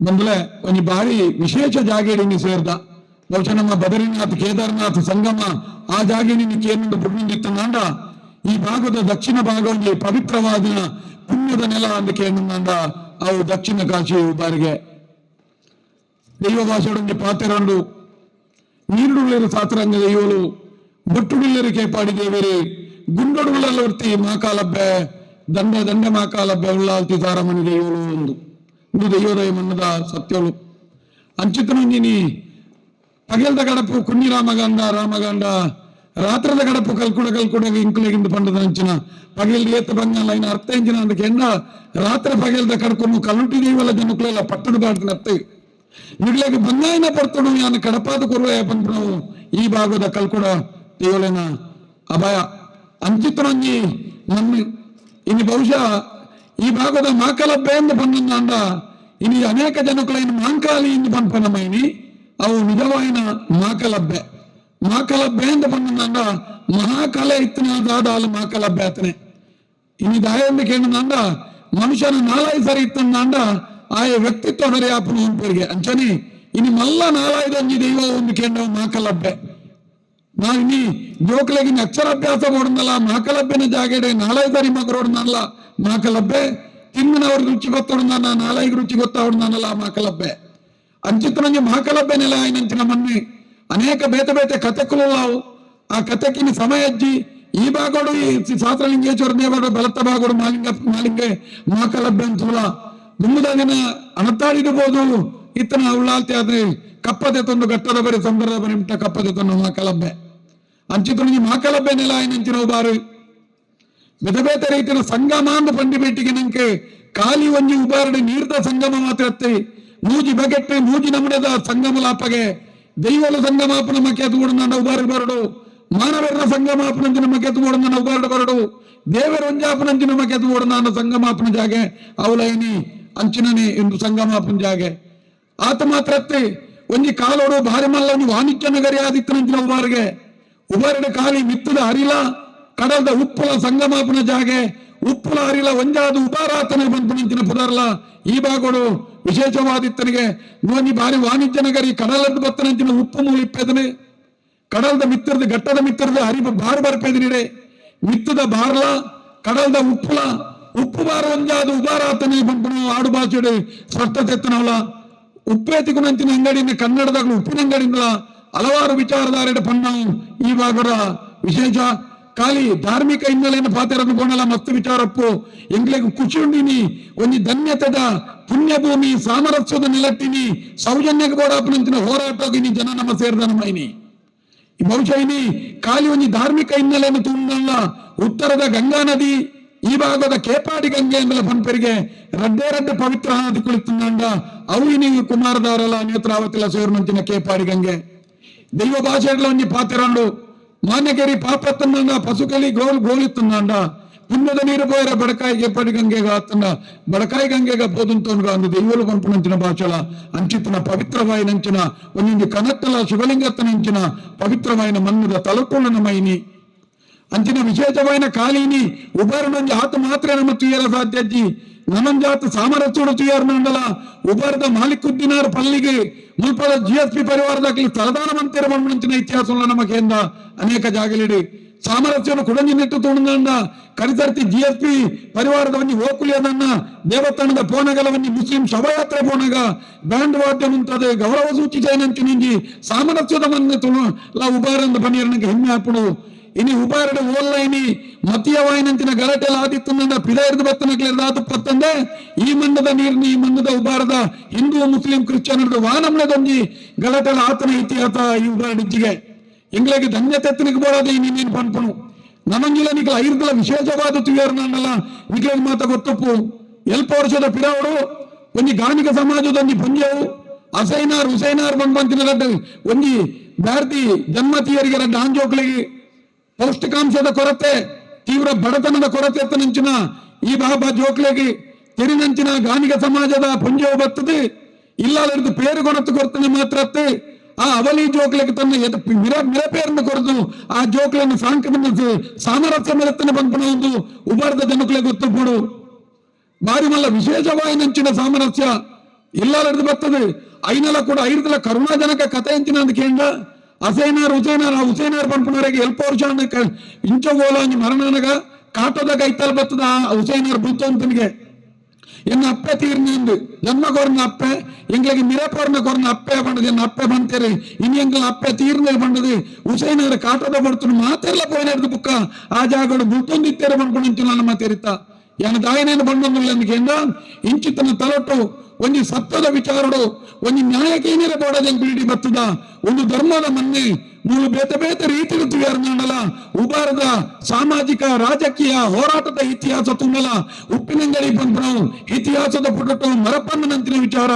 ಬಂದ್ಲೆ ಒಂಜಿ ಬಾರಿ ವಿಶೇಷ ಜಾಗೇಡಿನಿ ಸೇರ್ದ ಬಹುಶಃ ನಮ್ಮ ಬದರಿನಾಥ್ ಕೇದಾರ್ನಾಥ್ ಸಂಗಮ ಆ ಜಾಗೇಡಿನಿ ಕೇಂದ್ರ ಬುಡ್ನಿತ್ತಂದ ಈ ಭಾಗದ ದಕ್ಷಿಣ ಭಾಗ ಒಂಜಿ ಪವಿತ್ರವಾದ ಪುಣ್ಯದ ನೆಲ ಅಂತ ಕೇಂದ್ರ ಅವು ದಕ್ಷಿಣ ಕಾಶಿ ಬಾರಿಗೆ ದೈವ ಭಾಷೆಡೊಂಜಿ ಪಾತೆರಂಡು ನೀರುಡುಳ್ಳರು ಸಾತರಂಗ ದೈವಲು ಬೊಟ್ಟುಡುಳ್ಳರು ಕೇಪಾಡಿ ದೇವರಿ ಗುಂಡೊಡುಳ್ಳಲ್ಲ ಉರ್ತಿ ಮಾಕಾಲಬ್ಬೆ ದಂಡ ದಂಡ ಮಾಕಾಲಬ್ಬೆ ಉಳ್ಳಾಲ್ತಿ ತಾರಮಣಿ ದೈವಲು ಒಂದು ఉదయోదయం అన్నదా సత్యంలో అంచితనుంజిని పగలద గడపు కొన్ని రామగండ రామగండ రాత్ర గడపు కల్కుడ కల్కుడ ఇంకులేగింది పండుగ అంచిన పగిలి ఏత భంగాలు అయిన అర్థయించిన అందుకెండ రాత్రి పగిలిద కడుకును కలుంటి వల్ల జనుకుల పట్టడు బాడుతున్న అత్తయ్య మిగిలికి భంగాయిన పడుతుడు యాన కడపాత కురువయ పంపడం ఈ భాగద కల్కుడ తీయలేన అభయ. అంచితనుంజి నమ్మి ఇది బహుశా ಇನ್ನು ಈ ಭಾಗದ ಮಾಕಲಬ್ಬೆ ಎಂದು ಪಂಡ ಇನಿ ಅನೇಕ ಜನಕ್ಕಳೈನ ಮಾಂಕಾಲಿ ಎಂದು ಪಂಪನಮೈನಿ ಅವು ನಿಜವಾಯಿನ ಮಾಕಲಬ್ಬೆ. ಮಾಕಲಬ್ಬೆ ಎಂದು ಪಂಡ ಮಹಾಕಲೆ ಇತ್ತಿನ ಅಲ್ಲಿ ಮಾಕಲಬ್ಬೆ ಆತನೆ. ಇನಿ ದಾಯಂದು ಕೇಳಿದಂಡ ಮನುಷ್ಯನ ನಾಲಾಯ್ ಸರಿ ಇತ್ತಂದ ಆಯ ವ್ಯಕ್ತಿತ್ವ ಸರಿ ಆಪನು ಅಂಪರಿಗೆ ಅಂಚನಿ ಇನಿ ಮಲ್ಲ ನಾಲಾಯ್ದೊಂಜಿ ದೈವ ಒಂದು ಕೇಂದ್ರ ಮಾಕಲಬ್ಬೆ. ನಾವು ಇನ್ನಿ ಜೋಕ್ಲೆಗೆ ಇನ್ನು ಅಕ್ಷರಾಭ್ಯಾಸ ಮಾಡೋದಲ್ಲ, ಮಾಕಲಬ್ಬೆನ ಜಾಗೆಡೆ ನಾಲಾಯಿ ಸರಿ ಮಗರೋಡ್ನಲ್ಲ ಮಾಕಲಬ್ಬೆ ತಿನ್ನನವ್ರ ರುಚಿ ಗೊತ್ತೋಡ್ದಾನ ನಾಲಾಯಿಗೆ ರುಚಿ ಗೊತ್ತಾವಡ್ದಾನಲ್ಲ ಮಾಕಲಬ್ಬೆ ಅಂಚಿತನಂಗೆ ಮಾಕಲಬ್ಬೆ ನೆಲ ಆಯ್ನಂಚಿನ ಮನ್ನೆ ಅನೇಕ ಬೇತೆ ಬೇತೆ ಕಥೆಗಳು ಆ ಕಥೆಕಿನ ಸಮಯ ಅಜ್ಜಿ ಈ ಭಾಗೋಡು ಈ ಶಾಸ್ತ್ರಲಿಂಗೇಶ್ವರ ದೇವರು ಬಲತ್ತ ಭಾಗೋಡು ಮಾಲಿಂಗ ಮಾಲಿಂಗೆ ಮಾಕಲಬ್ಬೆ ಅಂತಲ್ಲ ದುಮ್ಮದಾಗಿನ ಅಣತಾಡಿಡಬಹುದು ಇತ್ತನ ಉಳ್ಳಾಲ್ತಿ ಆದ್ರೆ ಕಪ್ಪದೆ ತಂದು ಗಟ್ಟದ ಬರಿ ಸಂಬರದ ಬರಿ ಮಿಟ್ಟ ಕಪ್ಪದೆ ತಂದು ಮಾಕಲಬ್ಬೆ ಅಂಚಿತನಿಗೆ ಮಾಕಲಬ್ಬೆ ನೆಲ ಆಯ್ನಂಚಿನ ಬಾರು ರೀತಿಯ ಸಂಗಮ ಅಂದ ಪಂಡಿ ಬೇಟಿಗೆ ನಂಗೆ ಖಾಲಿ ಒಂಜಿ ಉಬಾರಡೆ ನೀರ್ದ ಸಂಗಮ ಮಾತ್ರ ಮೂಜಿ ಬಗೆಟ್ಟೆ ಮೂಜಿ ನಮೂನೆದ ಸಂಗಮ ಲಾಪಗೆ. ದೈವಲ ಸಂಗಮಾಪನ ನಮಗೆ ಅದು ಕೂಡ ಉಬಾರ ಬರಡು. ಮಾನವರ ಸಂಗಮಾಪನಂಚಿ ನಮಗೆ ಅದು ಕೂಡ ಉಬಾರ ಬರಡು. ದೇವರ ಒಂಜಾಪನಂಚಿ ನಮಗೆ ಅದು ಕೂಡ ನಾನು ಸಂಗಮಾಪನ ಜಾಗೆ ಅವಲೈನಿ ಅಂಚಿನನಿ ಎಂದು ಸಂಗಮಾಪನ ಜಾಗೆ. ಆತ ಮಾತ್ರ ಒಂಜಿ ಕಾಲೋಡು ಭಾರಿ ಮಲ್ಲ ವಾಣಿಜ್ಯ ನಗರಿ ಆದಿತ್ತನಂಚಿನ ಉಬಾರಿಗೆ ಉಬಾರಡೆ ಖಾಲಿ ಮಿತ್ತದ ಹರಿಲ. ಕಡಲ್ದ ಉಪ್ಪುಲ ಸಂಗಮಾಪನ ಜಾಗೆ ಉಪ್ಪುಲ ಅರಿಲ ಒಂಜಾದು ಉಪಾರಾತನ ನಿಂತಿನ ಪುದರ್ಲ. ಈ ಭಾಗೋಡು ವಿಶೇಷವಾದಿತ್ತನಿಗೆ ನೋನಿ ಬಾರಿ ವಾಣಿಜ್ಯ ನಗರಿ ಕಡಲದ ಬತ್ತನಂಚಿನ ಉಪ್ಪು ಮೂಲ ಇಪ್ಪೆದನೆ. ಕಡಲ್ದ ಮಿತ್ತರದ ಗಟ್ಟದ ಮಿತ್ತರದ ಹರಿ ಬಾರು ಬರ್ಪೆದಿನಿಡೆ ಮಿತ್ತದ ಬಾರ್ಲ ಕಡಲ್ದ ಉಪ್ಪುಲ ಉಪ್ಪು ಬಾರ ಒಂಜಾದು ಉಪಾರಾತನೆ ಬಂತು ಆಡು ಭಾಷೆಡು ಸ್ಪಷ್ಟತೆತ್ತನವಲ್ಲ ಉಪ್ಪೇತಿಗುನಂಚಿನ ಅಂಗಡಿನ ಕನ್ನಡದಾಗ ಉಪ್ಪಿನ ಅಂಗಡಿಯಿಂದ ಹಲವಾರು ವಿಚಾರಧಾರೆಡ ಪಣ್ಣ ಈ ಭಾಗದ ವಿಶೇಷ ಖಾಲಿ ಧಾರ್ಮಿಕ ಹಿನ್ನೆಲೆಯನ್ನು ಪಾತ್ರನ್ನು ಕೊಂಡಲ್ಲ ಮಸ್ತ್ ವಿಚಾರಪ್ಪು ಎಂಗ್ಲೆಗ್ ಖುಷಿ ಉಂಡಿನಿ ಒಂಜಿ ಧನ್ಯತೆದ ಪುಣ್ಯಭೂಮಿ ಸಾಮರಸ್ಯದ ನೆಲಟ್ಟಿನಿ ಸೌಜನ್ಯಕ್ಕೆ ಬೋಡಾಪನಂಚಿನ ಹೋರಾಟೋಗಿನಿ ಜನ ನಮ್ಮ ಸೇರಿದ ನಮ್ಮೈನಿ ಈ ಬಹುಶಃ ಇನಿ ಖಾಲಿ ಒಂಜಿ ಧಾರ್ಮಿಕ ಹಿನ್ನೆಲೆಯನ್ನು ತುಂಡಲ್ಲ ಉತ್ತರದ ಗಂಗಾ ನದಿ ಈ ಭಾಗದ ಕೇಪಾಡಿ ಗಂಗೆ ಎಂಬ ಪಂಪರಿಗೆ ರಡ್ಡೆ ರಡ್ಡೆ ಪವಿತ್ರ ನದಿ ಕುಳಿತುಂಡ ಅವು ಇನಿ ಕುಮಾರದಾರಲ ನೇತ್ರಾವತಿಲ ಸೇರ್ನಂಚಿನ ಕೇಪಾಡಿ ಗಂಗೆ ದೈವ ಭಾಷೆಗಳ ಒಂಜಿ ಪಾತಿರಂಡು మానగిరి பாப்பத்தன்னா పశుకలి గోలు கோலித்துனாண்டா పుణ్యద నీరు పోయిన బడకాయి ఎప్పటి గంగే కాతున్న బడకాయి గంగేగా పోదుంతోనుగా అందు దేవులు పంపినంచిన భాషల అంచితన పవిత్రమైన ఒంది కనత్తల శివలింగత్తనించిన పవిత్రమైన మన్నుల తలకొండనమైని ಅಂಚಿನ ವಿಶೇಷವಾದ ಖಾಲಿನಿ ಉಬರ್ನೊಂದು ಆತು ಮಾತ್ರ ನಮ್ಮ ತುಯರ ಸಾಧ್ಯಜ್ಜಿ ನಮಂಜಾತ ಸಾಮರಸ್ಯೋಡು ತುಯಾರ್ನಂಡಲ ಉಬರ್ದ ಮಾಲಿಕುದ್ದಿನಾರ್ ಪಲ್ಲಿಗೆ ಮುಲ್ಪದ ಜಿಎಸ್ಪಿ ಪರಿವಾರದಾಗಲಿ ತಲದಾನ ಮಂತಿರ ಮಂಚಿನ ಇತಿಹಾಸಂలో ನಮಕೇಂದ ಅನೇಕ ಜಾಗಲಿಡಿ ಸಾಮರಸ್ಯವನ್ನು ಕುಡಂಜಿ ನಿಟ್ಟು ತುಣಂದ ಕರಿತರ್ತಿ ಜಿಎಸ್ಪಿ ಪರಿವಾರದವನ್ನಿ ಓಕುಲಿಯದನ್ನ ದೇವಸ್ಥಾನದ ಪೋನಗಲವನ್ನಿ ಮುಸ್ಲಿಂ ಶವಯಾತ್ರೆ ಪೋನಗ ಬ್ಯಾಂಡ್ ವಾದ್ಯ ಮುಂತಾದ ಗೌರವ ಸೂಚಿಸೈನಂತಿನಿಂಜಿ ಸಾಮರಸ್ಯದ ಮಂದಿ ತುಳು ಉಬಾರಂದ ಪನಿಯರ್ನಗೆ ಹೆಮ್ಮೆ ಹಾಪುಡು ಇನಿ ಉಬಾರಡೆ ಓಲ್ಲ ಇನಿ ಮತಿಯವಾಯಿನಂಚಿನ ಗಲಾಟೆಲ ಆದಿತ್ತಂದ ಪಿದಾಯರ್ದ ಬತ್ತನಕ್ಲೆರ್ದ ಆತು ಪತ್ತಂದೆ ಈ ಮನ್ನದ ನೀರ್ನಿ ಈ ಮನ್ನದ ಉಬಾರದ ಹಿಂದೂ ಮುಸ್ಲಿಂ ಕ್ರಿಶ್ಚಿಯನರ್ದು ವಾನಮ್ನದೊಂಜಿ ಗಲಾಟೆಲ ಆತನ ಇತಿಹಾಸ ಈ ಉಬಾರಡಿಜ್ಜಿಗೆ ಎಂಗ್ಲೆಗೆ ಧನ್ಯತೆತ್ತನಿಗೆ ಬೋಡಾದ ಈ ನೀನೇನು ಪನ್ಪನು ನಮಂಗಿಲ ನಿಖಲ ಐರ್ದಲ ವಿಶೇಷವಾದ ತುಯರ್ನಲ್ಲ ನಿಖಲಿಗೆ ಮಾತ ಗೊತ್ತಪ್ಪು ಎಲ್ಪ ವರ್ಷದ ಪಿರಾವಡು ಒಂಜಿ ಗಾಣಿಕ ಸಮಾಜದ ಒಂಜಿ ಪಂದ್ಯವು ಅಸೈನಾರ್ ಹುಸೈನಾರ್ ಬಂದ್ಬಂತಿನ ರಡ್ಡ ಒಂಜಿ ಭಾರತಿ ಜನ್ಮತಿಯರಿಗೆ ರಡ್ಡ ಆಂಜೋಕ್ಲಿಗೆ ಪೌಷ್ಟಿಕಾಂಶದ ಕೊರತೆ, ತೀವ್ರ ಬಡತನದ ಕೊರತೆ ನಂಚಿನ ಈ ಬಾಬಾ ಜೋಕ್ಲೆಗೆ ತೆರಿನಂಚಿನ ಗಾನಿಗ ಸಮಾಜದ ಪುಂಜವು ಬರ್ತದೆ ಇಲ್ಲದ ಪೇರು ಕೊರತೆ ಕೊರ್ತನೆ ಮಾತ್ರ ಆ ಅವಲಿ ಜೋಕ್ಲೆಗೆ ತನ್ನ ಮಿರ ಮಿರಪೇರನ್ನು ಕೊರೆದು ಆ ಜೋಕ್ಲನ್ನು ಸಾಂಕ್ರಮಿಸಿ ಸಾಮರಸ್ಯ ಮೆರತನೆ ಬಂಪನ ಒಂದು ಉಬಾರದ ಜನಕ್ಲೆ ಗೊತ್ತುಪಡು ಬಾರಿ ಮಲ್ಲ ವಿಶೇಷವಾಗಿ ನಂಚಿನ ಸಾಮರಸ್ಯ. ಇಲ್ಲಾಲಡ್ದು ಬರ್ತದೆ ಐನಲ್ಲ ಕೂಡ ಐದಲ ಕರುಣಾಜನಕ ಕಥೆ ಎಂಚಿನ ಅಂತ ಕೇಂದ್ರ ಅಸೇನಾರ್ ಹುಸೇನಾರ್ ఆ ಹುಸೇನಾರ್ ಪಂಪನವರೆಗೆ ಎಲ್ಪ ವರ್ಷ ಇಂಚಗೋಲ ಮರಣನಗ ಕಾಟದ ಕೈತಲ್ ಬತ್ತದ ಹುಸೇನಾರ್ ಬುತ್ತಂತನಿಗೆ ಎನ್ನ ಅಪ್ಪೆ ತೀರ್ನಿಂದು ಜನ್ಮ ಕೊರನ ಅಪ್ಪೆ ಎಂಗ್ಲಿಗೆ ಮಿರಪೊರ್ನ ಕೊರನ ಅಪ್ಪೆ ಬಂಡದು ಎನ್ನ ಅಪ್ಪೆ ಬಂತೇರಿ ಇನ್ ಎಂಗ್ಲ ಅಪ್ಪೆ ತೀರ್ನೆ ಬಂಡದು ಹುಸೇನರ ಕಾಟದ ಬಡ್ತು ಮಾತೆಲ್ಲ ಪೋಯಿನಡ್ದು ಬುಕ್ಕ. ಆ ಜಾಗಡು ಬುತ್ತೊಂದಿತ್ತೇರೆ ಬಂದ್ಕೊಂಡು ನನ್ನ ಮಾತೇರಿತ. ಯಾನ ದಾಯನೇನು ಬಂಡೊಂದಿಲ್ಲ ಅಂದ್ಕೇಂದ ಇಂಚಿತನ ತಲಟು ಒಂಜಿ ಸತ್ಯದ ವಿಚಾರಡು ಒಂಜಿ ನ್ಯಾಯಕೇನಿರ ಬೋಡದಂಗ್ ಬಿಡಿ ಬರ್ತದ ಒಂದು ಧರ್ಮದ ಮನ್ನೆ ಮೂಲ ಬೇತೆ ಬೇತೆ ರೀತಿ ತುಯಾರ್ನಲ್ಲ ಉಬಾರದ ಸಾಮಾಜಿಕ, ರಾಜಕೀಯ ಹೋರಾಟದ ಇತಿಹಾಸ ತುಂಬಲ ಉಪ್ಪಿನಂಗಡಿ ಬಂದ್ರವು ಇತಿಹಾಸದ ಪುಟಟು ಮರಪನ್ನಂತಿನ ವಿಚಾರ.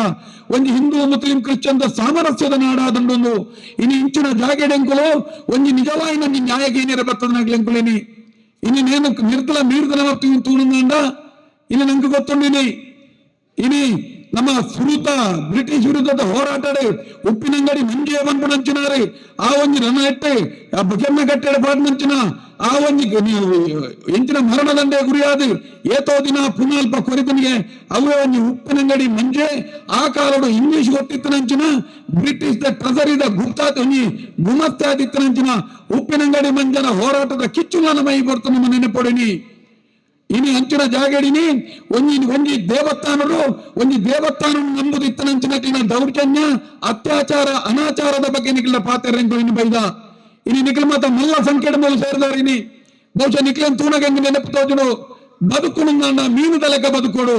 ಒಂದು ಹಿಂದೂ, ಮುಸ್ಲಿಂ ಕ್ರಿಶ್ಚಿಯನ್ ಸಾಮರಸ್ಯದ ನಾಡಾದಂಡೊಂದು ಇನ್ನು ಇಂಚಿನ ಜಾಗೆಡೆಂಕುಲು ಒಂದು ನಿಜವಾಯಿ ನಂಗೆ ನ್ಯಾಯಕೇನಿರ ಬರ್ತದ ನಗ್ಲೆಂಕುಲೇನಿ ಇನ್ನು ನೇನು ನಿರ್ದಲ ಮೀರ್ದನ ತೂಣಂದ ಇನ್ನು ನಂಗೆ ಗೊತ್ತುಂಡಿನಿ ಇನಿ ನಮ್ಮ ಸುರುತ ಬ್ರಿಟಿಷ್ ವಿರುದ್ಧದ ಹೋರಾಟಡೆ ಉಪ್ಪಿನಂಗಡಿ ಮಂಜೆ ಬಂದ್ಬಿಡಂಚಿನಾರೆ ಆ ಒಂಜಿ ರನ ಎಟ್ಟೆ ಆ ಕಟ್ಟಡ ಕಟ್ಟೆಡೆ ಪಾಡ್ನಂಚಿನ ಆ ಒಂಜಿ ಎಂಚಿನ ಮರಣದಂಡೆ ಗುರಿಯಾದ, ಏತೋ ದಿನ ಪುನಲ್ಪ ಕೊರಿತನಿಗೆ ಅವೇ ಒಂಜಿ ಉಪ್ಪಿನಂಗಡಿ ಮಂಜೆ, ಆ ಕಾಲಡು ಇಂಗ್ಲಿಷ್ ಗೊತ್ತಿತ್ತನಂಚಿನ ಬ್ರಿಟಿಷ್ ದ ಟ್ರೆಸರಿದ ಗುಪ್ತಾತ್ ಒಂಜಿ ಗುಮಸ್ತಾದಿತ್ತನಂಚಿನ ಉಪ್ಪಿನಂಗಡಿ ಮಂಜನ ಹೋರಾಟದ ಕಿಚ್ಚುಲನ ಮೈ ಬರ್ತು ನಮ್ಮ ನೆನಪೊಡಿನಿ. ಇನಿ ಅಂಚಿನ ಜಾಗಡಿನಿ ಒಂಜಿ ಒಂಜಿ ದೇವಸ್ಥಾನರು ಒಂಜಿ ದೇವಸ್ಥಾನ ನಂಬುದು ಇತ್ತನಂಚಿನ ದೌರ್ಜನ್ಯ, ಅತ್ಯಾಚಾರ, ಅನಾಚಾರದ ಬಗ್ಗೆ ನಿಖಿಲ ಪಾತ್ರ ಇನ್ನು ಬೈದ. ಇನಿ ನಿಖಿಲ ಮಲ್ಲ ಸಂಖ್ಯೆ ಮೇಲೆ ಸೇರಿದಾರಿನಿ ಬಹುಶಃ ನಿಖಿಲನ್ ತೂನಗೆ ನೆನಪು ತೋಜುಡು ಬದುಕುನು ನನ್ನ ಮೀನುದ ಲೆಕ್ಕ ಬದುಕೋಡು.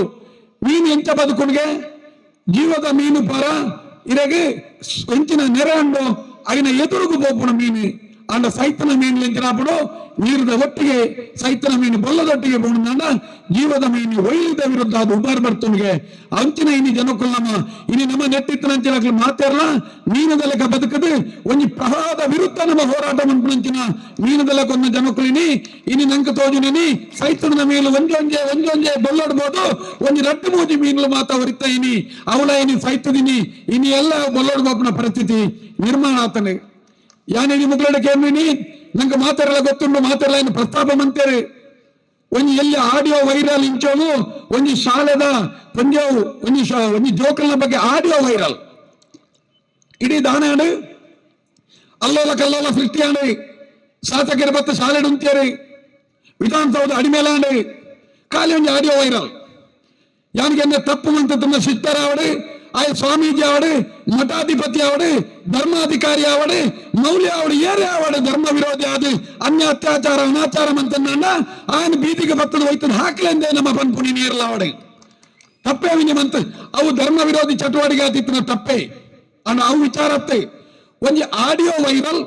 ಮೀನು ಎಂಚ ಬದುಕುಣಿಗೆ? ಜೀವದ ಮೀನು ಪರ. ಇರಗೆ ಎಂಚಿನ ನೆರೆ ಅಂಡು ಅಗಿನ ಎದುರುಗು ಬೋಪುಣ ಮೀನು. అలా సైతన మీను లించినప్పుడు ನೀರದ ಒಟ್ಟಿಗೆ ಸೈತನ ಮೀನು ಬೊಲ್ಲದೊಟ್ಟಿಗೆ ಬೋಣದಾಂಡ ಜೀವದ ಮೀನು ಒಯ್ಯದ ವಿರುದ್ಧ ಅದು ಉಬಾರ್ ಬರ್ತನಿಗೆ ಅಂಚಿನ ಇನಿ ಜನಕ್ಕಲ್ಲಮ್ಮ ಇನಿ ನಮ್ಮ ನೆಟ್ಟಿತ್ತನ ಅಂಚಿನ ಮಾತಾಡಲ್ಲ ಮೀನದ ಲೆಕ್ಕ ಬದುಕದೆ ಒಂದು ಪ್ರಹಾದ ವಿರುದ್ಧ ನಮ್ಮ ಹೋರಾಟ ಮಂಪಿನಂಚಿನ ಮೀನದ ಲೆಕ್ಕ ಒಂದು ಇನಿ ನಂಕ ತೋಜುನಿನಿ ಸೈತನದ ಮೇಲೆ ಒಂಜೊಂಜೆ ಒಂಜೊಂಜೆ ಬೊಲ್ಲಡ್ಬೋದು ಒಂದು ರಟ್ಟು ಮೂಜಿ ಮೀನುಲು ಮಾತಾ ಹೊರಿತಾ ಇನಿ ಅವಳ ಇನಿ ಸೈತದಿನಿ, ಇನಿ ಎಲ್ಲ ಬೊಲ್ಲಡ್ಬೋಪನ ಪರಿಸ್ಥಿತಿ ನಿರ್ಮಾಣ ಯಾನೇನಿ ಮುಗ್ಲಡಕ್ಕೆ ಏನಿನಿ ನಂಗೆ ಮಾತಾಡಲ್ಲ ಗೊತ್ತುಂಡು ಮಾತಾಡಲ್ಲ ಏನು ಪ್ರಸ್ತಾಪ ಮಂತೇರಿ ಒಂಜಿ ಎಲ್ಲಿ ಆಡಿಯೋ ವೈರಲ್ ಇಂಚೋನು, ಒಂಜಿ ಶಾಲೆದ ಪಂದ್ಯವು, ಒಂಜಿ ಒಂಜಿ ಜೋಕಲ್ನ ಬಗ್ಗೆ ಆಡಿಯೋ ವೈರಲ್. ಇಡೀ ದಾನಾಡು ಅಲ್ಲೋಲ ಕಲ್ಲೋಲ ಸೃಷ್ಟಿಯಾಡು ಶಾಸಕರ ಬತ್ತ ಶಾಲೆ ಉಂತ್ಯಾರಿ ವಿಧಾನಸೌಧ ಅಡಿಮೇಲಾಂಡು ಖಾಲಿ ಒಂಜಿ ಆಡಿಯೋ ವೈರಲ್. ಯಾನಿಗೆ ತಪ್ಪು ಅಂತ ತುಂಬ ಸಿಸ್ಟರ್ അയാൾ സ്വാമീജിയാവട് ಧರ್ಮಾಧಿಕಾರಿ ಧರ್ಮಾಧಿಕಾರಿಯಾವಡೆ ಮೌಲ್ಯ ಅವಡು ಏರೇ ಆವಡೆ ಧರ್ಮ ವಿರೋಧಿ ಆದ, ಅನ್ಯ ಅತ್ಯಾಚಾರ, ಅನಾಚಾರ ಅಂತಂದ ಆನ್ ಬೀದಿಗೆ ಬತ್ತದ ಹೋಯ್ತದ ಹಾಕ್ಲೆಂದೆ ನಮ್ಮ ಪನ್ಪುಣಿ ನೀರಲ್ಲ ಅವಡೆ ತಪ್ಪೇ ವಿನಿಮಂತ ಅವು ಧರ್ಮ ವಿರೋಧಿ ಚಟುವಟಿಕೆ ಆತಿತ್ತಿನ ತಪ್ಪೇ. ಅಣ್ಣ, ಅವು ವಿಚಾರತ್ತೆ ಒಂಜಿ ಆಡಿಯೋ ವೈರಲ್,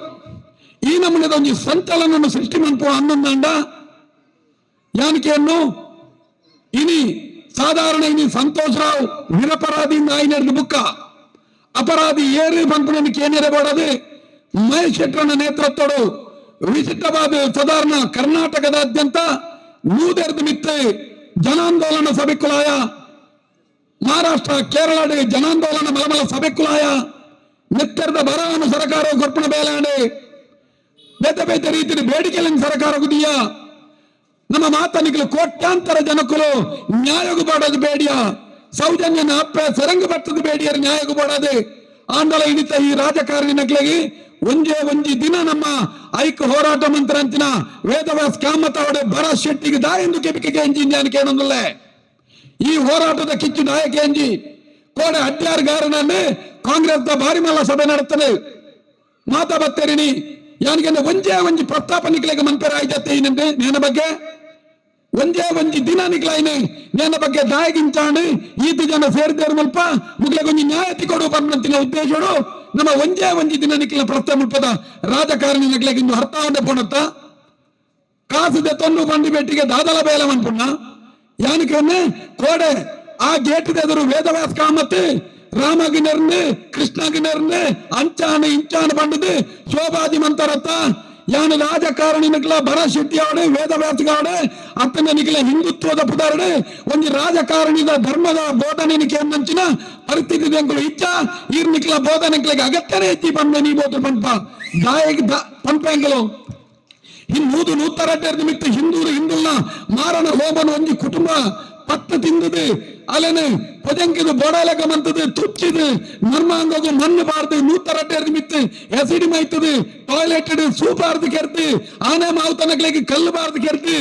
ಈ ನಮೂನದ ಒಂಜಿ ಸಂಚಲನವನ್ನು ಸೃಷ್ಟಿ ಮಂತು ಅನ್ನೊಂದಂಡ ಯಾನಕೇನು ಇನಿ ಸಾಧಾರಣ ಇನಿ ಸಂತೋಷ್ ರಾವ್ ನಿರಪರಾಧಿಯಿಂದ ಆಯ್ನೆಡ್ದು ಬುಕ್ಕ. ಅಪರಾಧಿ ಏರಿ ಬಂಪನಕ್ಕೆ ಏನಿರಬಾರದೆ ಮಹೇಶ್ ಶೆಟ್ಟರನ ನೇತೃತ್ವಡು ವಿಶಿಷ್ಟವಾದ ಸಾಧಾರಣ ಕರ್ನಾಟಕದಾದ್ಯಂತ ನೂದೆರ್ದು ಮಿತ್ತೆ ಜನಾಂದೋಲನ ಸಭೆಕುಲಾಯ ಮಹಾರಾಷ್ಟ್ರ, ಕೇರಳಡೆ ಜನಾಂದೋಲನ ಮಲಮಲ ಸಭೆಕುಲಾಯ ನೆತ್ತೆರ್ದ ಬರವನ್ನು ಸರಕಾರ ಗೊರ್ಪಣ ಬೇಲಾಡೆ ಬೇತೆ ಬೇತೆ ರೀತಿಯಲ್ಲಿ ಬೇಡಿಕೆಯನ್ನು ಸರಕಾರ ಗುದಿಯ ನಮ್ಮ ಮಾತನಿಗಳು ಕೋಟ್ಯಾಂತರ ಜನಕರು ನ್ಯಾಯಗು ಬಾಡೋದು ಬೇಡಿಯ. ಸೌಜನ್ಯನ ಅಪ್ಪ ಸರಂಗ ಬರ್ತದ ಬೇಡಿಯರು ನ್ಯಾಯಗು ಬಾಡೋದು. ಆಂಡಲ ಹಿಡಿತ ಈ ರಾಜಕಾರಣಿ ನಕ್ಲೆಗೆ ಒಂದೇ ಒಂಜಿ ದಿನ ನಮ್ಮ ಐಕ್ ಹೋರಾಟ ಮಂತ್ರ ಅಂತಿನ ವೇದವಾಸ್ ಕಾಮತ ಅವಡೆ ಬರ ಶೆಟ್ಟಿಗೆ ದಾಯಂದು ಕೆಪಿಕೆ ಎಂಜಿ ಕೇಳೊಂದಿಲ್ಲ. ಈ ಹೋರಾಟದ ಕಿಚ್ಚು ನಾಯಕ ಎಂಜಿ ಕೋಡೆ ಅಡ್ಯಾರ್ಗಾರನನ್ನು ಕಾಂಗ್ರೆಸ್ ದ ಬಾರಿಮಲ್ಲ ಸಭೆ ನಡೆತ್ತದೆ ಮಾತಾ ಬತ್ತೇರಿನಿ ಯಾನಿಗೆ ಒಂಜೇ ಒಂಜಿ ಪ್ರಸ್ತಾಪ ನಿಕ್ಲೆಗೆ ಮನ್ಪೆರ ಆಯ್ತತ್ತೆ ಏನಂದ್ರೆ ನೇನ ಬಗ್ಗೆ? ಒಂದೇ ಒಂಜಿ ದಿನ ನಿಕ್ಲಾಯ್ನೆ ನೇನ ಬಗ್ಗೆ ದಾಯಗಿಂಚಾಂಡು ಈತ ಜನ ಸೇರಿದ್ದೇರು ಮಲ್ಪ, ಮುಗ್ಲೆಗೆ ಒಂಜಿ ನ್ಯಾಯತಿ ಕೊಡು ಪರ್ನಂತಿನ ಉದ್ದೇಶಡು ನಮ್ಮ ಒಂದೇ ಒಂಜಿ ದಿನ ನಿಕ್ಲ ಪ್ರಸ್ತಾಪ ಮುಲ್ಪದ. ರಾಜಕಾರಣಿ ನಕ್ಲೆಗೆ ಇಂದು ಆದ ಪೋಣತ್ತ. ಕಾಸು ತೊಂದು ಬಂಡಿ ಬೆಟ್ಟಿಗೆ ದಾದಲ ಬೇಲ ಅನ್ಪುಣ್ಣ ಯಾನಕ್ಕೆ ಕೋಡೆ, ಆ ಗೇಟ್ ಎದುರು ವೇದವ್ಯಾಸ ಕಾಮತ್ ರಾಮಗಿನರ್ನು, ಕೃಷ್ಣಗಿನರ್ನು, ಅಂಚಾನ, ಇಂಚಾನ ಬಂಡದು ಶೋಭಾದಿ ಮಂತರತ್ತ. ಯಾನು ರಾಜಕಾರಣಿ ನಿಕ್ಲ ಬರ ಶೆಟ್ಟಿ ಅವಡೆ ವೇದವ್ಯಾಸಗಾವಡೆ ಅತ್ತನ ನಿಕ್ಲ ಹಿಂದುತ್ವದ ಪುದಾರಡೆ ಒಂದು ರಾಜಕಾರಣಿದ ಧರ್ಮದ ಬೋಧನೆ ನಿಕೆ ಅನ್ನಂಚಿನ ಪರಿಸ್ಥಿತಿ ಬೆಂಕಲು ಇಚ್ಚ ಈರ್ ನಿಕ್ಲ ಬೋಧನೆಗಳಿಗೆ ಅಗತ್ಯನೇ ಎತ್ತಿ ಬಂದ ನೀ ಬೋತು ಪಂಪ ದಾಯಕ ಪಂಪೆಂಕಲು ಇನ್ ಮೂದು ನೂತರ ನಿಮಿತ್ತ ಹಿಂದೂರು ಹಿಂದುಲ್ನ ಮಾರಣ ಹೋಮನ ಒಂಜಿ ಕುಟುಂಬ ಪತ್ತು ತಿಂದದು, ಅಲೆನೆ ಪೊಜಂಕಿದು ಬೋಡಾಲಕ ತುಚ್ಚಿದೆ ತುಚ್ಚಿದು ಮರ್ಮಾಂಗಗು ಮಣ್ಣು ಬಾರ್ದು ನೂತರಟ್ಟೆ ಮಿತ್ತು ಎಸಿಡಿ ಮೈತದು ಟಾಯ್ಲೆಟ್ ಸೂಪಾರ್ದು ಕೆರ್ತಿ ಆನೆ ಮಾವುತನಗಳಿಗೆ ಕಲ್ಲು ಬಾರ್ದು ಕೆರ್ತಿ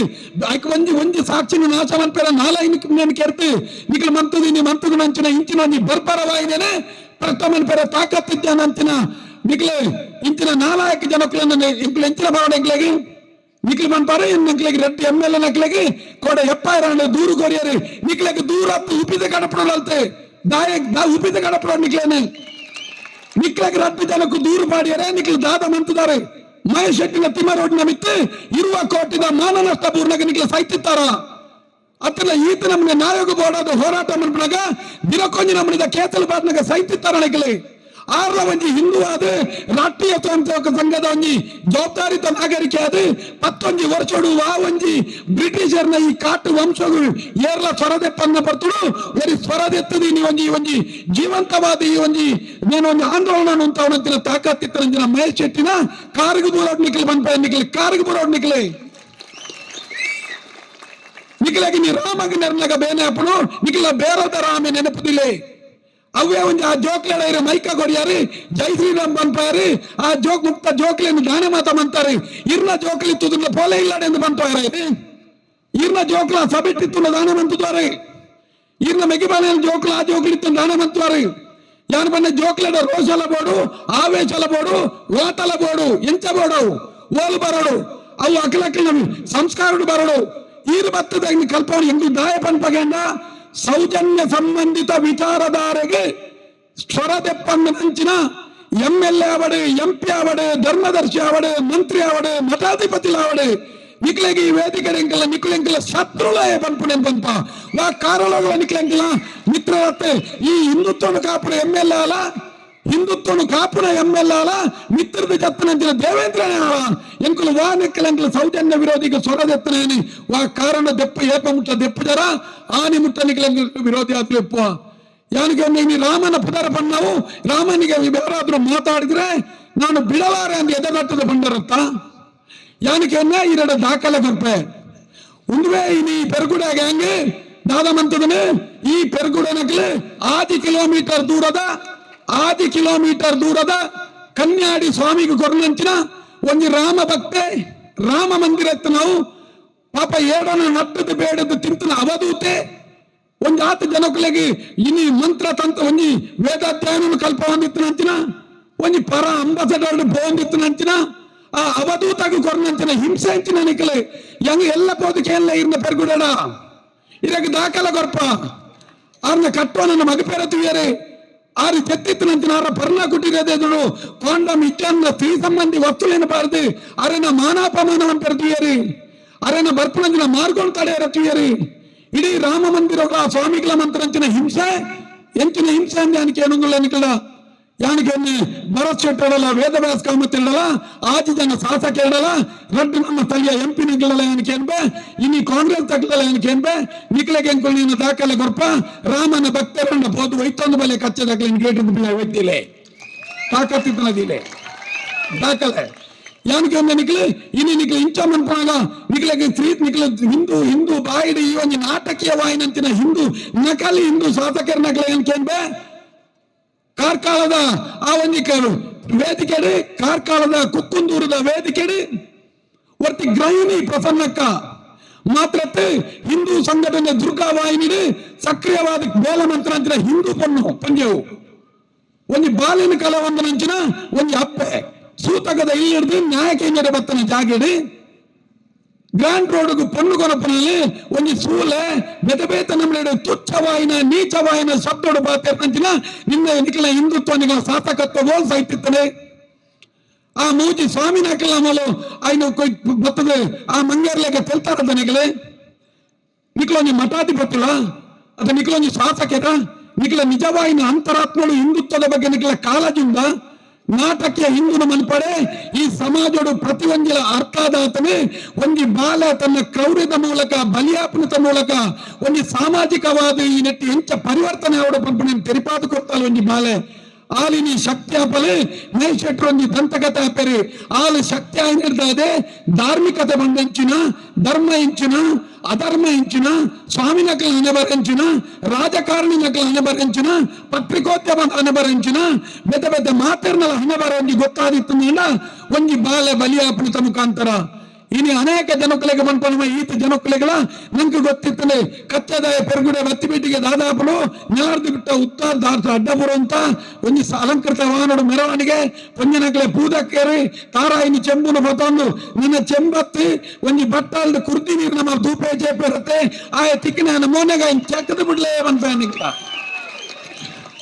ಆಯ್ಕೆ ಒಂಜಿ ಒಂಜಿ ಸಾಕ್ಷಿನ ನಾಶ ಮನ್ಪೆರ ನಾಲ ನಾನು ಕೆರ್ತಿ ನಿಖಲ್ ಮಂತದಿ, ನೀ ಮಂತದ ನಂಚಿನ ಇಂಚಿನ ನೀ ಬರ್ಬರವಾಯಿನೇನೆ ಪ್ರಥಮನ್ ಪೆರ ತಾಕತ್ತಿದ್ದಾನಂತಿನ ನಿಖಲೆ ಇಂಚಿನ ಜನಕುಲನ್ನ ಇಂಕ್ಲು ಎಂಚಿನ ಎಂಕ್ಲೆಗೆ ನಿಖಿಲ್ ಮನ್ಪಾರೆ ನಿಕ್ಲೆಗೆ ರೆಡ್ಡಿ ಎಂ ಎಲ್ ನಕ್ಲೆಗೆ, ಕೊಡ ಎಪ್ಪಾಯಿರ ದೂರು ಕೊರಿಯರಿ ನಿಕ್ಲೆಗ್ ದೂರ ಉಪಿದ ಕಡಪಡೋಲ್ತೆ ದಾಯ ದಾ ಉಪಿದ ಕಡಪಡ ನಿಕ್ಲೇನೆ. ನಿಕ್ಲೆಗ್ ರಡ್ಡು ಜನಕ್ಕೂ ದೂರು ಪಾಡಿಯರೆ ನಿಕ್ಲು ದಾದ ಮಂತಿದ್ದಾರೆ ಮಹೇಶ್ ಶೆಟ್ಟಿನ ತಿಮ್ಮ ರೋಡ್ ಮಿತ್ತು, ಇರುವ ಕೋಟಿನ ಮಾನ ನಷ್ಟ ಪೂರ್ಣಗ ನಿಕ್ಲೆ ಸಾಯ್ತಿತ್ತಾರ. ಅತ್ತಲ್ಲ ಈತ ನಮ್ಮನೆ ನಾಯಕ ಬೋರ್ಡಾದ ಹೋರಾಟ ಮನ್ಪನಾಗ ದಿನಕೊಂಜಿ ನಮ್ಮನಿದ ಕೇತಲ್ ಬಾದ್ನಾಗ ಸೈತಿತ್ತಾರ ನಿಕ್ಲೆ. ಆರ್ಲ ಒಂಜಿ ಹಿಂದೂ ಆದ ರಾಷ್ಟ್ರೀಯ ಸ್ವಯಂ ಸೇವಕ ಸಂಘದ ಒಂಜಿ ಜವಾಬ್ದಾರಿತ ನಾಗರಿಕೆ ಆದ ಪತ್ತೊಂಜಿ ವರ್ಷಡು ಆ ಒಂಜಿ ಬ್ರಿಟಿಷರ್ನ ಈ ಕಾಟು ವಂಶಗಳು ಏರ್ಲ ಸ್ವರದೆಪ್ಪನ್ನ ಬರ್ತುಡು ಒರಿ ಸ್ವರದೆತ್ತದಿ ನೀ ಒಂಜಿ ಒಂಜಿ ಜೀವಂತವಾದ ಈ ಒಂಜಿ నేను ಒಂದು ಆಂದೋಲನ ಅಂತ ಅವನಂತಿನ ತಾಕತ್ತಿತ್ತರಂಜಿನ ಮಹೇಶ್ ಶೆಟ್ಟಿನ ಕಾರಿಗೆ ಬರೋಡ್ ನಿಕ್ಲಿ ಬಂದ್ಪ ನಿಕ್ಲಿ ಕಾರಿಗೆ ಬರೋಡ್ ನಿಕ್ಲಿ ನಿಖಿಲಾಗಿ ನೀ ರಾಮಗೆ ನೆರ್ನಾಗ ಬೇನೆ ಅಪ್ಪನು ನಿಖಿಲ ಬೇರದ ರಾಮೆ ನೆನಪುದಿಲ್ಲ ಅವೇ ಒಂದು ಆ ಜೋಕ್ಲೆಡ ಮೈಕ ಕೊರಿಯಾರಿ ಜೈ ಶ್ರೀರಾಮ್ ಬಂಪಾರಿ ಆ ಜೋಕ್ ಮುಕ್ತ ಜೋಕ್ಲೆಯನ್ನು ಗಾನ ಮಾತ ಮಂತಾರೆ ಇರ್ನ ಜೋಕ್ಲಿ ತುದಿನ ಪೋಲೆ ಇಲ್ಲಡೆ ಎಂದು ಬಂತಾರ ಇರ್ನ ಜೋಕ್ಲ ಸಬಿಟ್ಟಿತ್ತು ದಾನ ಮಂತುತ್ತಾರೆ ಇರ್ನ ಮೆಗಿಬಾನೆ ಜೋಕ್ಲ ಆ ಜೋಕ್ಲಿತ್ತು ದಾನ ಮಂತುವಾರೆ ಯಾನ್ ಬನ್ನ ಜೋಕ್ಲೆಡ ರೋಷಲ ಬೋಡು ಆವೇಶಲ ಬೋಡು ಓಟಲ ಬೋಡು ಎಂಚ ಬೋಡು ಓಲ್ ಬರೋಡು ಅವು ಅಖಿಲಕ್ಕಿನ ಸಂಸ್ಕಾರಡು ಬರೋಡು ಈರು ಬತ್ತದ ಇನ್ನು ಕಲ್ಪನೆ ಎಂದು ದಾಯ ಪಂಪಗೆಂಡ ಸೌಜನ್ಯ ಸಂಬಂಧಿತ ವಿಚಾರಧಾರೆಗೆ ಸ್ವರದೆಪ್ಪನ್ನು ನಂಚಿನ M L A ಅವಡೆ M P ಅವಡೆ ಧರ್ಮದರ್ಶಿ ಅವಡೆ ಮಂತ್ರಿ ಅವಡೆ ಮಠಾಧಿಪತಿ ಅವಡೆ ನಿಕ್ಲೆಗೆ ಈ ವೇದಿಕೆ ಎಂಕಲ್ಲ ನಿಕ್ಲೆಂಕಲ್ಲ ಶತ್ರುಲೇ ಪಂಪುಣೆ ಪಂಪ ವಾ ಕಾರಳಗಳ ನಿಕ್ಲೆಂಕಲ್ಲ ಮಿತ್ರರತ್ತೆ ಈ ಹಿಂದುತ್ವನು ಕಾಪುರ ಎಂ ಎಲ್ ಎ ಅಲ್ಲ ಹಿಂದುತ್ವನು ಕಾಪುನ ಎಂ ಎಲ್ ಅಲ ಮಿತ್ರದ ಜತ್ತನಂಚಿನ ದೇವೇಂದ್ರನೇ ಅಲ ಎಂಕುಲು ವಾ ನೆಕ್ಕಲೆಂಕಲ ಸೌಜನ್ಯ ವಿರೋಧಿಗೆ ಸ್ವರದೆತ್ತನೇನಿ ವಾ ಕಾರಣ ದೆಪ್ಪ ಏಪ ಮುಟ್ಟ ದೆಪ್ಪ ಜರ ಆನಿ ಮುಟ್ಟ ನಿಕ್ಲೆಂಕ ವಿರೋಧಿ ಆತ್ಲು ಎಪ್ಪ ಯಾನಿಗೆ ನೀನು ರಾಮನ ಪದರ ಬಣ್ಣವು ರಾಮನಿಗೆ ಯಾರಾದ್ರೂ ಮಾತಾಡಿದ್ರೆ ನಾನು ಬಿಡಲಾರೆ ಅಂತ ಎದೆಗಟ್ಟದ ಬಂಡರತ್ತ ಯಾನಿಗೆ ಇರಡ ದಾಖಲೆ ಬರ್ಪೆ ಉಂದುವೆ ಇನಿ ಪೆರ್ಗುಡ ಗ್ಯಾಂಗ್ ದಾದಮಂತದನು ಈ ಪೆರ್ಗುಡನಕ್ಲೆ ಆದಿ ಕಿಲೋಮೀಟರ್ ದೂರದ ಆದಿ ಕಿಲೋಮೀಟರ್ ದೂರದ ಕನ್ಯಾಡಿ ಸ್ವಾಮಿಗೆ ಕೊರಲಂಚಿನ ಒಂದು ರಾಮ ಭಕ್ತೆ, ರಾಮ ಮಂದಿರ ಎತ್ತು ನಾವು ಪಾಪ ಏಡನ ನಟ್ಟದು ಬೇಡದು ತಿಂತನ ಅವಧೂತೆ. ಒಂದು ಆತ ಜನಕುಲೆಗೆ ಇನಿ ಮಂತ್ರ ತಂತ್ರ ಒಂಜಿ ವೇದಾಧ್ಯಯನ ಕಲ್ಪ ಹೊಂದಿತ್ತನಂಚಿನ ಒಂಜಿ ಪರ ಅಂಬಾಸಡರ್ ಬೋಂದಿತ್ತನಂಚಿನ ಆ ಅವಧೂತಾಗಿ ಕೊರನಂಚಿನ ಹಿಂಸೆ ಅಂಚಿನ ನಿಕಲೆ ಹೆಂಗ ಎಲ್ಲ ಪೋದು ಕೇಳ ಇರ್ನ ಪೆರ್ಗುಡಡ. ಇದಕ್ಕೆ ದಾಖಲ ಕೊರ್ಪ. ಆರ್ನ ಕಟ್ಟುವ ನನ್ನ ಮಗ ಪೇರ ತುಯ್ಯರೆ ಆರು ತೆತ್ತಿತ್ತಿನಂಚಿನ ಆರ ಪರ್ಣ ಕುಟ್ಟಿರೋದೇದುಳು ಕಾಂಡಮ್ ಇಚ್ಚನ್ನ ಸ್ತ್ರೀ ಸಂಬಂಧಿ ವಸ್ತುಲೇನು ಬಾರದು ಅರೆನ ಮಾನಾಪಮಾನವನ್ನು ಪೆರತುಯ್ಯರಿ ಅರೆನ ಬರ್ಪಣಂಚಿನ ಮಾರ್ಗೋಣ ತಡೆಯರ ತುಯ್ಯರಿ ಇಡೀ ರಾಮ ಮಂದಿರಗಳ ಸ್ವಾಮಿಗಳ ಮಂತ್ರಂಚಿನ ಹಿಂಸೆ ಎಂಚಿನ ಹಿಂಸೆ ಅಂದ ಯಾನಿಕೆ ಏನುಂಗುಳ ನಿಕಲ ಯಾನಿಕೆ ಭರತ್ ಶೆಟ್ಟಿ ಹೇಳಲ್ಲ ವೇದವ್ಯಾಸ ಕಾಮತ್ ಹೇಳಲ್ಲ ಆಜಿ ಜನ ಶಾಸಕ ಹೇಳಲ್ಲ ರಡ್ಡು ನಮ್ಮ ತಳಿಯ ಎಂಪಿ ನಿಗಳಲ್ಲ ಏನಕ್ಕೆ ಏನ್ಬೆ? ಇನಿ ಕಾಂಗ್ರೆಸ್ ತಕ್ಕಲಲ್ಲ ಏನಕ್ಕೆ ಏನ್ಬೆ? ನಿಕ್ಲೆಗೆ ಎಂಕುಲ್ ನೀನು ದಾಖಲೆ ಗೊರ್ಪ ರಾಮನ ಭಕ್ತರನ್ನ ಬೋದು ವೈತೊಂದು ಬಲೆ ಕಚ್ಚೆ ದಾಖಲೆ ಗೇಟಿಂದ ಬಿಳ ವ್ಯಕ್ತಿಲೆ ತಾಕತ್ತಿತ್ತನದಿಲೆ ದಾಖಲೆ. ಯಾನಿಗೆ ಒಂದು ನಿಕ್ಲೆ? ಇನಿ ನಿಕ ಇಂಚ ಮನ್ಪನಾಗ ನಿಕ್ಲೆಗೆ ಸ್ತ್ರೀತ್ ನಿಕ್ಲೆ ಹಿಂದೂ ಹಿಂದೂ ಬಾಯಿಡಿ ಈ ಒಂದು ನಾಟಕೀಯ ವಾಯಿನಂತಿನ ಹಿಂದೂ ನಕಲಿ ಹಿಂದೂ ಶಾಸಕರ ನಕಲೆ ಏನ್ಕೇನ್ಬೆ ಕಾರ್ಕಾಳದ ಆ ಒಂದು ವೇದಿಕೆಡು ಕಾರ್ಕಾಳದ ಕುಕ್ಕುಂದೂರದ ವೇದಿಕೆಡು ಒರ್ತಿ ಗ್ರಹಿಣಿ ಪ್ರಸನ್ನಕ್ಕ. ಮಾತ್ರತ್ತೆ ಹಿಂದೂ ಸಂಘಟನೆ ದುರ್ಗಾ ವಾಹಿನಿ ಸಕ್ರಿಯವಾದ ಬೇಲ ಮಂತ್ರಾಂಚಿನ ಹಿಂದೂ ಪಣ್ಣು ಪಂದ್ಯವು. ಒಂದು ಬಾಲಿನ ಕಲವಂದನಂಚಿನ ಒಂದು ಅಪ್ಪೆ ಸೂತಕದ ಇಲ್ಲಿ ಹಿಡಿದು ನ್ಯಾಯಕ್ಕೆ ಬತ್ತನ ಜಾಗಿಡಿ ഗ്രാൻഡ് ಸೂಲೆ ಬೆದಬೇತ ഒന്ന് സൂല ബെതബേത നമ്മളുടെ തുച്ഛവായിന നീചവായിന ശബ്ദോട് ನಿನ್ನೆ ನಿನ್ನ ಹಿಂದುತ್ವ ಹಿಂದುತ್ವನಿಗಳ ಸಾತಕತ್ವ ಗೋಲ್ ಸೈತಿತ್ತನೆ ಆ ಮೂಜಿ ಸ್ವಾಮಿನಾಕಲ್ಲ ಮೊಲು ಆಯ್ನ ಬತ್ತದೆ ಆ ಮಂಗೇರ್ಲೆಗೆ ತೆಲ್ತಾರದ ನಿಗಲೆ ನಿಕ್ಲೊಂಜಿ ಮಠಾಧಿಪತಿಳ ಅದ ನಿಕ್ಲೊಂಜಿ ಶಾಸಕ ನಿಕ್ಲ ನಿಜವಾಯಿನ ಅಂತರಾತ್ಮಳು ಹಿಂದುತ್ವದ ಬಗ್ಗೆ ನಿಕ್ಲ ಕಾಳಜಿಂದ ನಾಟಕೀಯ ಹಿಂದೂನ ಮನ್ಪಡೆ ಈ ಸಮಾಜೋಡು ಪ್ರತಿಯೊಂದಿನ ಅರ್ಥಾದಾತನೆ ಒಂಜಿ ಬಾಲ ತನ್ನ ಕ್ರೌರ್ಯದ ಮೂಲಕ ಬಲಿಯಾಪನದ ಮೂಲಕ ಒಂದು ಸಾಮಾಜಿಕವಾದ ಈ ನೆಟ್ಟಿ ಎಂಚ ಪರಿವರ್ತನೆ ಅವಡ ಪಂಪನೆ ತೆರಿಪಾದು ಕೊಡ್ತಾಳೆ ಒಂಜಿ ಬಾಲೆ ಆಲಿನಿ ಶಕ್ತಿ ಆಪಲೆ ನೈಶೆಟ್ರು ಒಂಜಿ ದಂತಕಥೆ ಆಪೆರಿ ಆಲು ಶಕ್ತಿ ಆಗಿರ್ತದೆ ಧಾರ್ಮಿಕತೆ ಬಂದಂಚಿನ ಧರ್ಮ ಇಂಚಿನ ಅಧರ್ಮ ಇಂಚಿನ ಸ್ವಾಮಿ ನಕಲ ಅನೆಬರಿಂಚಿನ ರಾಜಕಾರಣಿ ನಕಲ ಅನೆಬರಿಂಚಿನ ಪತ್ರಿಕೋದ್ಯಮ ಅನೆಬರಿಂಚಿನ ಬೆದ ಬೆದ ಮಾತಿರ್ನಲ ಹಣೆಬರ ಒಂಜಿ ಗೊತ್ತಾದಿತ್ತು ಒಂಜಿ ಬಾಲೆ ಬಲಿಯಾಪಣಿತ ಮುಖಾಂತರ ಇನ್ನು ಅನೇಕ ಜನಕ್ಕಲಿಗೆ ಮನ್ಪನವ ಈತ ಜನಕ್ಕಲಿಗಳ ನಂಗೆ ಗೊತ್ತಿತ್ತನೆ ಕಚ್ಚದಾಯ ಪೆರ್ಗುಡೆ ಮತ್ತಿಬೆಟ್ಟಿಗೆ ದಾದಾಪಲು ನೆಲಾರ್ದು ಬಿಟ್ಟ ಉತ್ತ ದಾರ್ಥ ಅಡ್ಡಪುರ ಅಂತ ಒಂಜಿ ಅಲಂಕೃತ ವಾಹನದ ಮೆರವಣಿಗೆ ಪಂಜನಕಲೆ ಪೂದಕ್ಕೇರಿ ತಾರಾಯಿನಿ ಚೆಂಬುನ ಬತಂದು ನಿನ್ನ ಚೆಂಬತ್ತಿ ಒಂಜಿ ಬಟ್ಟಾಲ್ದ ಕುರ್ದಿ ನೀರು ನಮ್ಮ ಧೂಪೆ ಜೇಪಿರತ್ತೆ ಆಯ ತಿಕ್ಕಿನ ಮೋನೆಗ ಚಕ್ಕದ ಬಿಡ್ಲೇ ಅಂತ ನಿಕ್ತ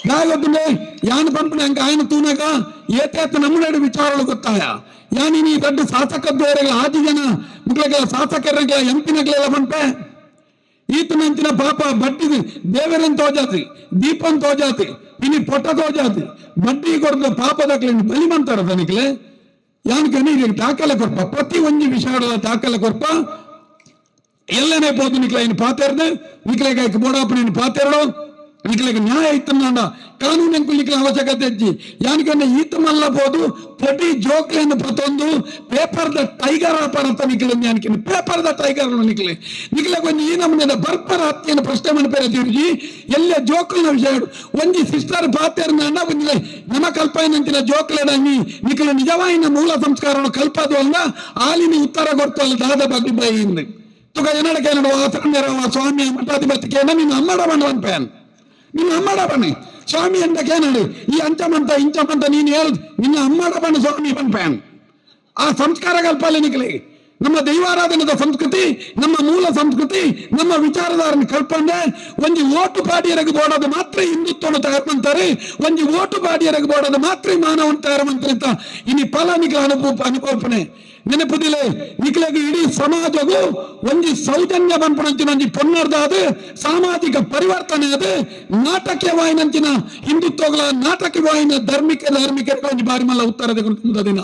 ಯಾವತ್ತೇ ಯಾನ್ ಪಂಪನೆ ಹಂಗೆ ಆಯ್ನ ತೂನಾಗ ಏತೇತ ನಮ್ಮನೇಡು ವಿಚಾರಗಳು ಗೊತ್ತಾಯ ಯಾನಿನ ಈ ದೊಡ್ಡ ಶಾಸಕದ್ದವರೆಲ್ಲ ಆದಿ ಜನ ಮಕ್ಕಳಿಗೆಲ್ಲ ಶಾಸಕರಿಗೆಲ್ಲ ಎಂಪಿನಗಳೆಲ್ಲ ಬಂತೆ ಈತನಂಚಿನ ಪಾಪ ಬಡ್ಡಿದು ದೇವರನ್ನು ತೋಜಾತಿ, ದೀಪನ್ ತೋಜಾತಿ ಇನಿ ಪೊಟ್ಟ ತೋಜಾತಿ. ಬಡ್ಡಿ ಕೊಡ್ದು ಪಾಪದಾಗ್ಲಿ ಬಲಿ ಮಂತಾರ ತನಿಗ್ಲೆ ಯಾನ್ಕನಿ ಈಗ ದಾಖಲೆ ಕೊರ್ಪ ಪ್ರತಿ ಒಂಜಿ ವಿಷಯಗಳ ದಾಖಲೆ ಕೊರ್ಪ ಎಲ್ಲನೇ ನಿಕ್ಲೆ ನಿಕ್ಲ ಇನ್ನು ನಿಕ್ಲೆ ನಿಕ್ಲೆಗಾಯ್ಕೆ ಬೋಡಾಪನ ಇನ್ನು ಪಾತೇರ್ಡು ಇಲ್ಲಿಗೆ ನ್ಯಾಯ ಇತ್ತನ್ನೋಣ ಕಾನೂನು ಎಂಕುಲಿಕ್ಕೆ ಅವಶ್ಯಕತೆ ಇಜ್ಜಿ ಯಾನಕನ್ನ ಈತಮಲ್ಲಬಹುದು ಪ್ರತಿ ಜೋಕ್ಲೆಯನ್ನು ಪ್ರತೊಂದು ಪೇಪರ್ದ ಟೈಗರ್ ಅಪರತ ನಿಕ್ಲೆ ಯಾನಕಿನ ಪೇಪರ್ದ ಟೈಗರ್ ನಿಕ್ಲೆ ನಿಕ್ಲೆ ಒಂದು ಈ ನಮೂನೆದ ಬರ್ಪರ ಹತ್ಯೆಯನ್ನು ಪ್ರಶ್ನೆ ಮಾಡ್ಬೇರೆ ತಿರುಗಿ ಎಲ್ಲ ಜೋಕ್ಲಿನ ವಿಷಯ ಒಂಜಿ ಸಿಸ್ಟರ್ ಬಾತೇರ್ ನನ್ನ ಒಂದಿಲ್ಲ ನಮ ಕಲ್ಪನಂತಿನ ಜೋಕ್ಲೆಡ ನೀ ನಿಕ್ಲೆ ನಿಜವಾಯಿನ ಮೂಲ ಸಂಸ್ಕಾರ ಕಲ್ಪದು ಅಲ್ಲ ಆಲಿನ ಉತ್ತರ ಕೊಡ್ತಲ್ಲ ದಾದ ಬಗ್ಗೆ ಬೈ ತುಗ ಎನ್ನಡಕ್ಕೆ ಎನ್ನಡ ಆತನ ಸ್ವಾಮಿಯ ಮಠಾಧಿಪತಿಗೆ ನೀನು ಅಮ್ಮಡ ಮಂಡಲನ್ ಪ್ಯಾನ್ ನಿನ್ನ ಅಮ್ಮಡ ಬನ್ನಿ ಸ್ವಾಮಿ ಅಂತ ಕೇನಡು ಈ ಅಂಚಮಂತ ಇಂಚಮಂತ ನೀನು ಹೇಳುದು ನಿನ್ನ ಅಮ್ಮಡ ಬಣ್ಣ ಸ್ವಾಮಿ ಬನ್ ಪ್ಯಾನ್ ಆ ಸಂಸ್ಕಾರ ಕಲ್ಪಲೆ ನಿಖಲಿ ನಮ್ಮ ದೈವಾರಾಧನದ ಸಂಸ್ಕೃತಿ ನಮ್ಮ ಮೂಲ ಸಂಸ್ಕೃತಿ ನಮ್ಮ ವಿಚಾರಧಾರಣ ಕಲ್ಪನೆ ಒಂಜಿ ಓಟು ಪಾಡಿಯರಿಗೆ ಬೋಡೋದು ಮಾತ್ರ ಹಿಂದುತ್ವನ ತಯಾರು ಮಾಡ್ತಾರೆ ಒಂಜಿ ಓಟು ಪಾಡಿಯರಿಗೆ ಬೋಡೋದು ಮಾತ್ರ ಮಾನವನ ತಯಾರು ಮಾಡ್ತಾರೆ ಅಂತ ಇನಿ ಫಲ ನಿಖಲ ಅನುಭವ ಅನುಭವನೆ ನೆನಪುದಿಲ್ಲ ನಿಖಲಿಗೆ ಇಡೀ ಸಮಾಜವು ಒಂಜಿ ಸೌಜನ್ಯ ಬಂಪಣಂಚಿನ ಒಂಜಿ ಪೊನ್ನರ್ದ ಅದು, ಸಾಮಾಜಿಕ ಪರಿವರ್ತನೆ ಅದು ನಾಟಕವಾಯಿನಂಚಿನ ಹಿಂದುತ್ವಗಳ ನಾಟಕವಾಯಿನ ಧಾರ್ಮಿಕ ಧಾರ್ಮಿಕರಿಗೆ ಒಂಜಿ ಬಾರಿ ಮಲ್ಲ ಉತ್ತರದ ದಿನ.